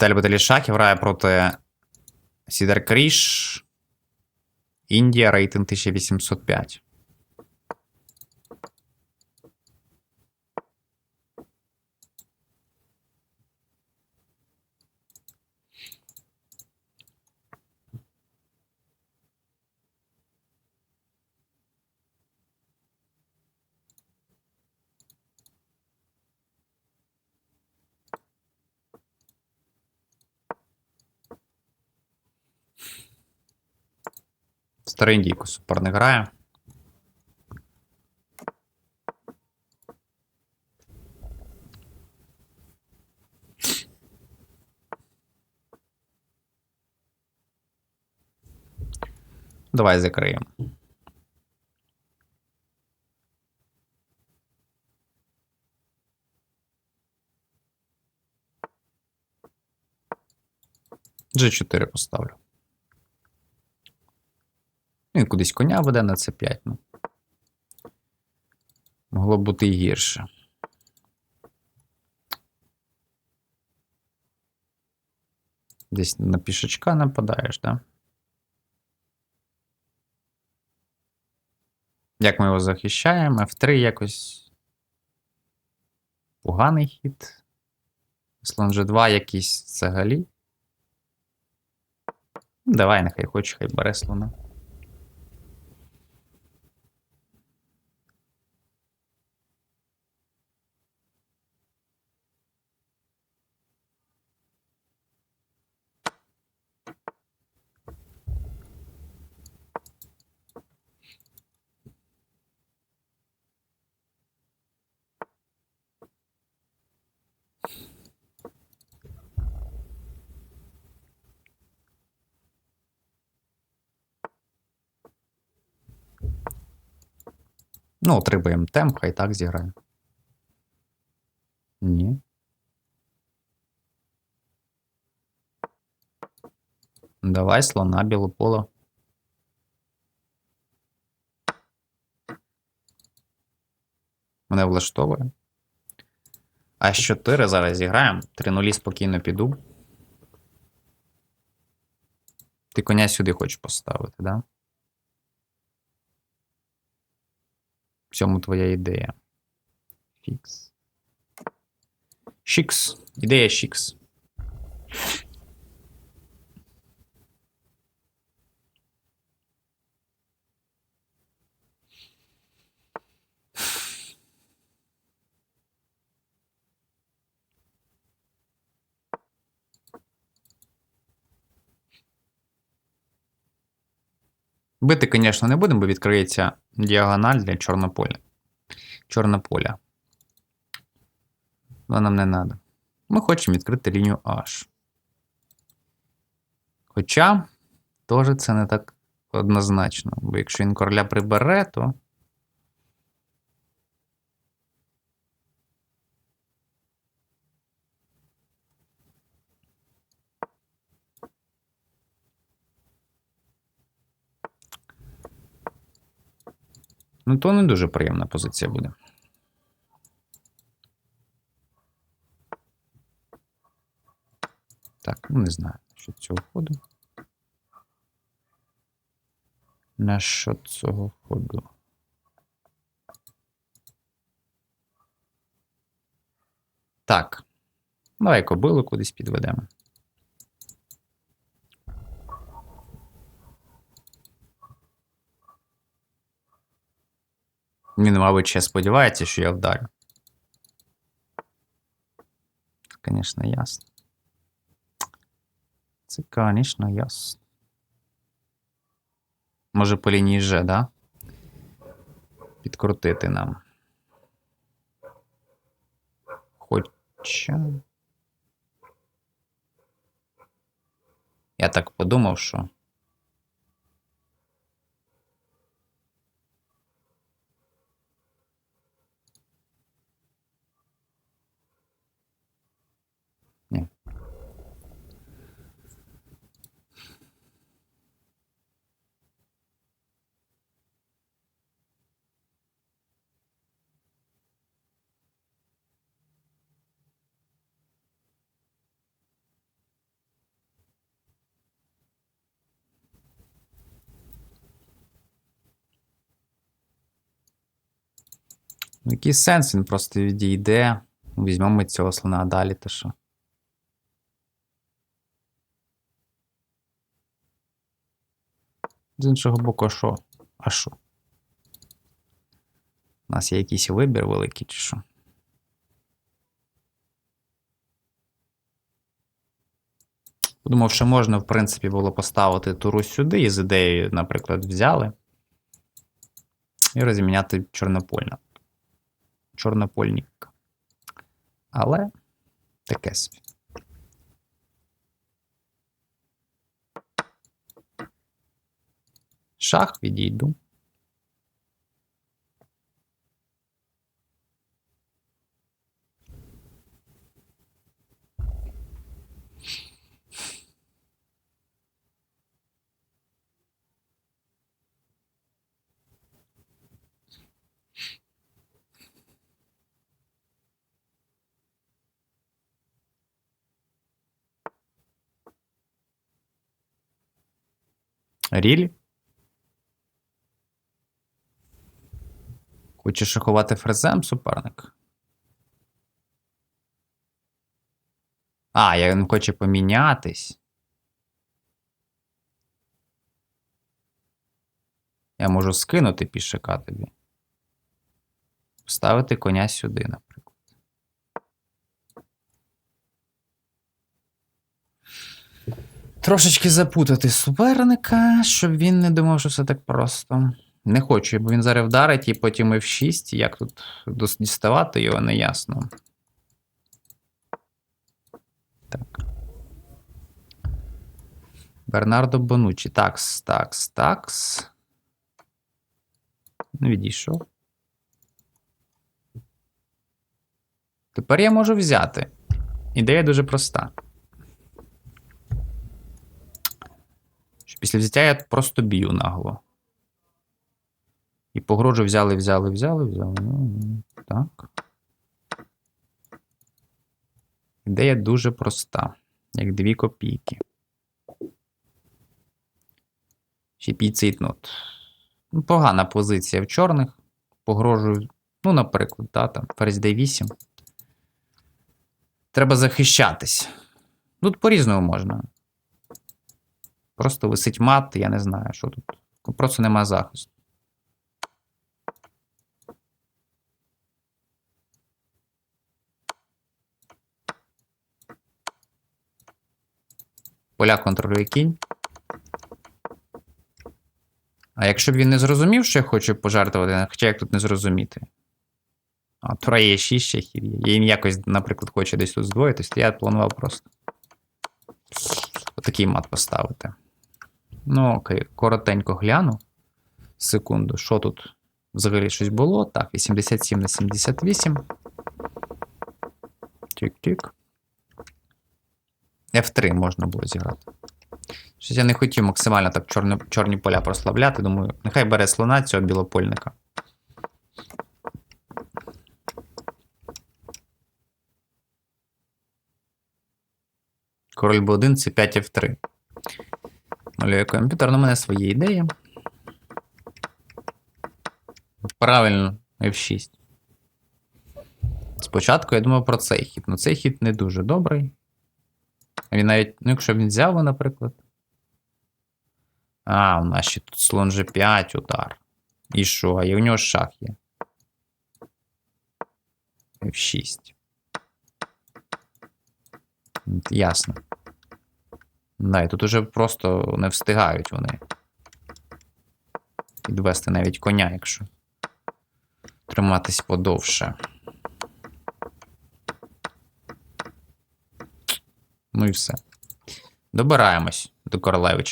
Тельбетелі Шахів грає проти Сідер Кріш. Індія, рейтинг 1805. Старий індійку суперник грає. Давай закриємо. G4 поставлю. Кудись коня веде на c 5 ну. Могло б бути і гірше. Десь на пішачка нападаєш, да? Як ми його захищаємо? F3 якось. Поганий хід. Слон G2 якийсь взагалі. Ну, Давай, нехай хоче, хай бере слона. Ну, отримаємо темп, хай так зіграє. Ні. Давай слона біле поле. Мене влаштовує. А 4 зараз зіграємо. 3 нулі спокійно піду. Ти коня сюди хочеш поставити, так? Да? В цьому твоя ідея. Фікс. Шікс. Ідея Шікс. Бити, звісно, не будемо, бо відкриється діагональ для чорнополя. Чорнополя. Але нам не треба. Ми хочемо відкрити лінію H. Хоча, теж це не так однозначно. Бо якщо він короля прибере, то. Ну, то не дуже приємна позиція буде. Так, ну не знаю, що цього ходу. На що цього ходу? Так. Давай кобилу кудись підведемо. Він, мабуть, ще сподівається, що я вдарю. Звісно, ясно. Це, звісно, ясно. Може по лінії Ж, да? Підкрутити нам. Хоча. Я так подумав, що. Який сенс, він просто відійде. Візьмемо цього слона далі, то що. З іншого боку, що? А що? У нас є якийсь вибір великий, чи що? Подумав, що можна, в принципі, було поставити туру сюди і з ідеєю, наприклад, взяли. І розміняти чорнопольна. Чорнопольник. Але таке собі. Шах відійду. Рілі? Хоче шахувати фрезем суперник? А, я він хоче помінятись. Я можу скинути пішака тобі. Вставити коня сюди, наприклад. Трошечки запутати суперника, щоб він не думав, що все так просто. Не хочу, бо він зараз вдарить і потім F6. Як тут діставати його, не ясно. Так. Бернардо Бонучі. Такс, такс, такс. Ну, відійшов. Тепер я можу взяти. Ідея дуже проста. Після взяття я просто б'ю нагло. І погрожу взяли, взяли, взяли, взяли. Ну, ну, так. Ідея дуже проста, як дві копійки. Ще підцитнут. Ну, погана позиція в чорних. Погрожую, ну, наприклад, да, там, ферзь d8. Треба захищатись. Тут по-різному можна. Просто висить мат, я не знаю, що тут. Просто нема захисту. Поля контролює кінь. А якщо б він не зрозумів, що я хочу пожертвувати, хоча як тут не зрозуміти. А Тура є 6 шахів є. Він якось, наприклад, хоче десь тут здвоїтись, то я планував просто. Отакий мат поставити. Ну, окей, коротенько гляну. Секунду, що тут взагалі щось було? Так, 87 на 78. Тік-тік. F3 можна було зіграти. Щось я не хотів максимально так чорні, чорні поля прославляти. Думаю, нехай бере слона цього білопольника. Король Б1, це 5 F3. Малює комп'ютер, ну, у мене свої ідеї. Правильно, F6. Спочатку я думав про цей хід. Ну цей хід не дуже добрий. Він навіть, ну, якщо він взяв, наприклад. А, у нас ще тут слон G5 удар. І що? А і у нього шах є. F6. Ясно. Да, і тут уже просто не встигають вони. Підвести навіть коня, якщо триматись подовше. Ну і все. Добираємось до Королевича.